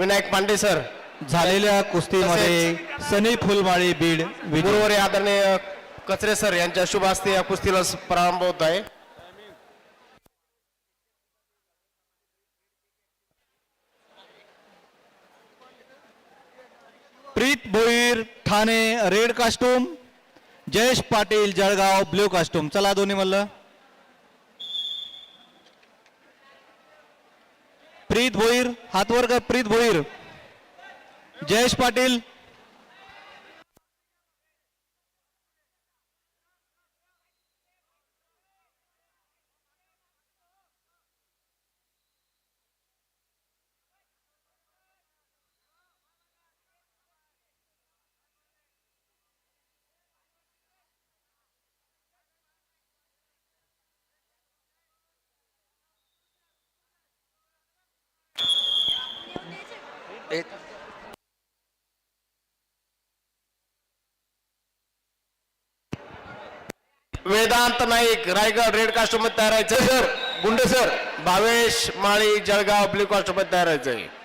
Vinayak Pande sir. झालेल्या कुस्तीमध्ये सनी फुलमाळी बीड गुरुवारी आदरणीय कचरे सर यांच्या शुभ हस्ते या कुस्तीला प्रारंभ होत आहे. Preet Bhoir Thane red costume Jayesh Patil Jalgaon blue costume. चला दोन्ही मल्ल. प्रीत भोईर हातवर प्रीत भोईर. जयेश पाटील Eh. वेदांत नाईक रायगड रेड कास्टमध्ये तयार व्हायचं sir. Gunde sir. Bhavesh Mali Jalgaon blue कास्टमध्ये तयार आहे.